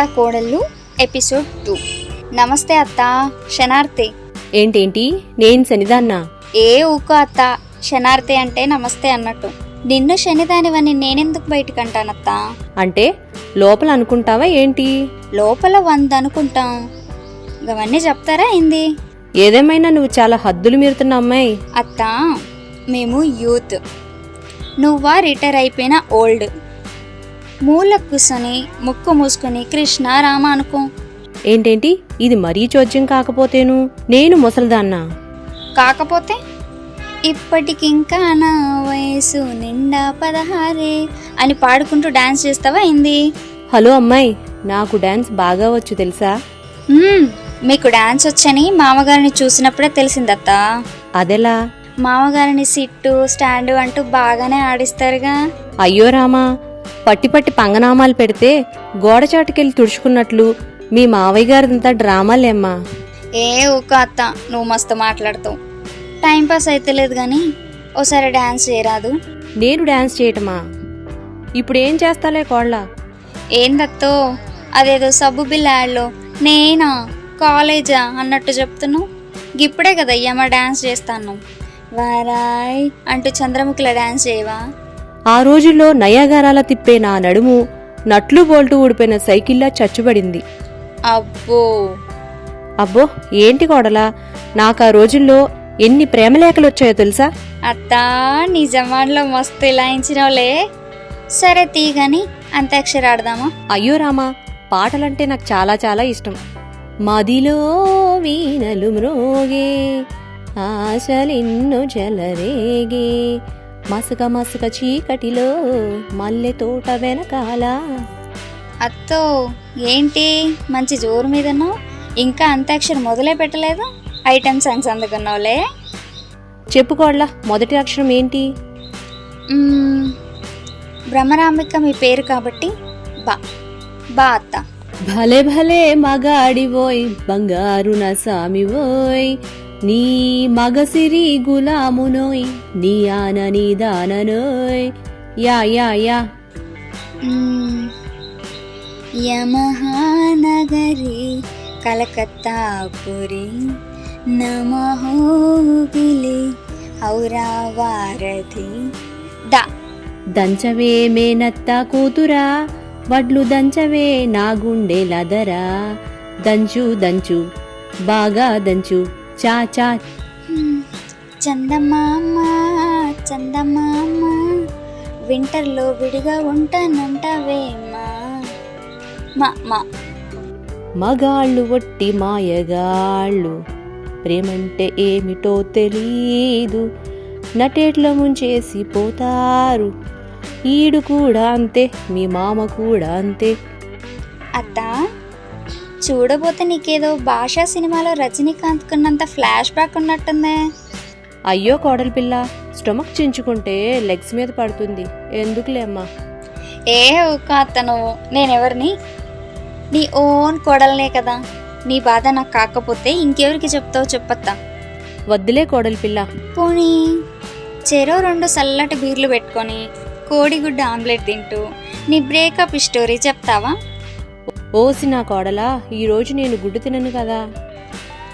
అత్తా కోడళ్ళు episode two. నమస్తే అత్త శనార్తి ఏంటేంటి? నేను శనిదాన్నా. ఏ ఊకో అత్త శనార్తి అంటే నమస్తే అన్నట్టు. నిన్ను శనిదానివని నేనెందుకు బయటకు అంటానత్తా అంటే లోపల అనుకుంటావా ఏంటి? లోపల వంద అనుకుంటాం అవన్నీ చెప్తారా ఏంది? ఏదేమైనా నువ్వు చాలా హద్దులు మీరుతున్న అమ్మాయి. అత్త మేము యూత్. నువ్వా రిటైర్ అయిపోయిన ఓల్డ్. మూల కూర్చొని ముక్కు మూసుకొని కృష్ణ రామ అనుకో. ఏంటేంటి? ఇది మరీ చోద్యం కాకపోతేను? నేను ముసలిదాన్నా? కాకపోతే ఇప్పటికింకా నా వయసు నిండా పదహారే అని పాడుకుంటూ డాన్స్ చేస్తావా ఏంది? హలో అమ్మాయి నాకు డాన్స్ బాగా వచ్చు తెలుసా? మీకు డాన్స్ వచ్చని మామగారిని చూసినప్పుడే తెలిసిందత్త. అదెలా? మామగారిని సిట్టు స్టాండు అంటూ బాగానే ఆడిస్తారుగా. అయ్యో రామా పట్టి పట్టి పంగనామాలు పెడితే గోడచాటుకెళ్ళి తుడుచుకున్నట్లు మీ మావయ్య గారిదంతా డ్రామాలేమ్మా. ఏ ఊక అత్త నువ్వు మస్తు మాట్లాడుతావు. టైం పాస్ అయితే లేదు కానీ ఓసారి డాన్స్ చేయరాదు. నేను డాన్స్ చేయటమా? ఇప్పుడు ఏం చేస్తాలే కోళ్ళ? ఏందత్తో అదేదో సబ్బు బిల్ల యాడ్లో నేనా కాలేజా అన్నట్టు చెప్తున్నావు? ఇప్పుడే కదా అయ్యమ్మ డాన్స్ చేస్తాను వారాయ్ అంటూ చంద్రముఖిలో డాన్స్ చేయవా? ఆ రోజుల్లో నయాగారాల తిప్పే నా నడుము నట్లు బోల్టు ఊడిపోయిన సైకిల్లా చచ్చుబడింది. అబ్బో! అబ్బో! ఏంటి కోడలా? నాకు ఆ రోజుల్లో ఎన్ని ప్రేమలేఖలు వచ్చాయో తెలుసా? అత్తా నీ జమాన్లో మస్తు ఇలాయించినవులే సరే తీగని అంత్యాక్షరి ఆడదామా? అయ్యో రామా పాటలంటే నాకు చాలా చాలా ఇష్టం. మదిలో వీణలు మ్రోగే ఆశలెన్నో జలరేగే మసక మసక చీకటిలో మల్లె తోట వెనకాల. అత్తో ఏంటి? మంచి జోరు మీదను ఇంకా అంత్యాక్షరి మొదలే పెట్టలేదు? ఐటమ్ సాంగ్స్ అందుకున్నావులే చెప్పుకోడ్లా మొదటి అక్షరం ఏంటి? భ్రమరాంబిక మీ పేరు కాబట్టి బా. బా అత్త. భలే భలే మగాడివోయ్ బంగారు నా సామివోయ్ నీ మగసిరి గులామునోయ్ నీ ఆన నీ దాననోయ్. యా యా యా. యమహానగరి కలకత్తాపురి నమహోగిలి ఔరావారధి దా. దంచవే మేనత్త కూతురా వడ్లు దంచవే నా గుండె లదరా దంచు దంచు బాగా దంచు. చా చా. మ్మ్, చందమామ చందమామ వింటర్లో విడిగా ఉంటానంటావేమా మా మా. మగాళ్ళు ఒట్టి మాయగాళ్ళు ప్రేమంటే ఏమిటో తెలీదు. నటేట్ల ముంచేసి పోతారు. ఈడు కూడా అంతే మీ మామ కూడా అంతే. అత్త చూడబోతే నీకేదో భాషా సినిమాలో రజనీకాంత్ కున్నంత ఫ్లాష్ బ్యాక్ ఉన్నట్టుందే. అయ్యో కోడలి పిల్ల స్టొమక్ చించుకుంటే లెగ్స్ మీద పడుతుంది. ఎందుకులే అమ్మా? ఏ అత్త నువ్వు నేనెవరిని? నీ ఓన్ కొడలనే కదా. నీ బాధ నాకు కాకపోతే ఇంకెవరికి చెప్తావు చెప్పత్తా. వద్దులే కోడలి పిల్ల. పోనీ చెరో రెండు చల్లటి బీర్లు పెట్టుకొని కోడిగుడ్డ ఆమ్లెట్ తింటూ నీ బ్రేకప్ స్టోరీ చెప్తావా? ఓసి నా కోడలా ఈరోజు నేను గుడ్డు తినను కదా?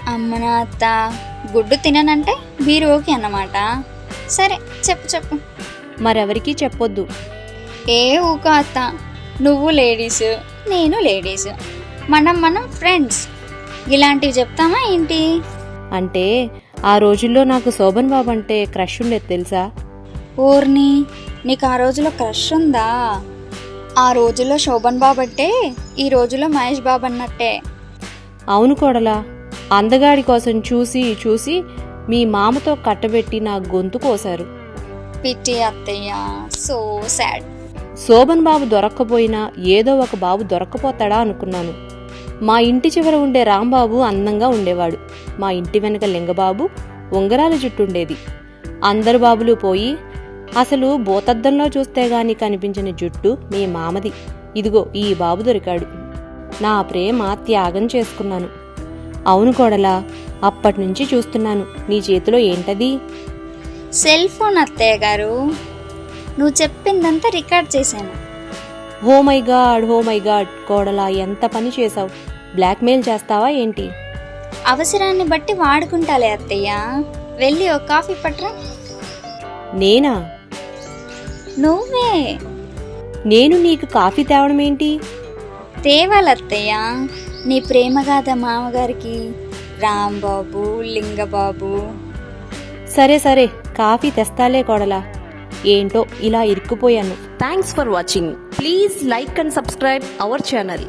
అమ్మ నా అత్త గుడ్డు తిననంటే బీర్ ఓకే అన్నమాట. సరే చెప్పు చెప్పు. మరెవరికీ చెప్పొద్దు. ఏ ఊక అత్త? నువ్వు లేడీస్ నేను లేడీస్. మనం మనం ఫ్రెండ్స్. ఇలాంటివి చెప్తామా ఏంటి? అంటే ఆ రోజుల్లో నాకు శోభన్ బాబు అంటే క్రష్ ఉండేది తెలుసా? ఓర్ని నీకు ఆ రోజులో క్రష్ ఉందా? ఆ రోజుల్లో శోభన్ బాబు అంటే ఈ రోజుల్లో మహేష్ బాబు అన్నట్టే. అవును కోడలా. అందగాడి కోసం చూసి చూసి మీ మామతో కట్టబెట్టి నా గొంతు కోశారు. పిట్టి అత్తయ్య సో సాడ్. శోభన్ బాబు దొరక్కపోయినా ఏదో ఒక బాబు దొరక్కపోతాడా అనుకున్నాను. మా ఇంటి చివర ఉండే రాంబాబు అందంగా ఉండేవాడు. మా ఇంటి వెనక లింగబాబు ఉంగరాల జుట్టు ఉండేది. అందరు బాబులు పోయి అసలు భూతద్దంలో చూస్తే గాని కనిపించిన జుట్టు మీ మామది. ఇదిగో ఈ బాబు దొరికాడు. నా ప్రేమ త్యాగం చేసుకున్నాను. అవును కోడలా అప్పటి నుంచి చూస్తున్నాను. నీ చేతిలో ఏంటది? సెల్ ఫోన్ అత్తయ్య గారు. నువ్వు చెప్పిందంతా రికార్డ్ చేశాను. Oh my God oh my God కోడలా ఎంత పని చేసావు బ్లాక్మెయిల్ చేస్తావా ఏంటి? అవసరాన్ని బట్టి వాడుకుంటాలే అత్తయ్య. వెళ్ళి ఒక కాఫీ పట్రా నేనా? నువ్వే. నేను నీకు కాఫీ తేవడం ఏంటి? తేవాలత్తయ్య. నీ ప్రేమగాథ మామగారికి రాంబాబు లింగబాబు. సరే సరే కాఫీ తెస్తాలే కోడలా. ఏంటో ఇలా ఇరుక్కుపోయాను. Thanks for watching. Please like and subscribe our channel.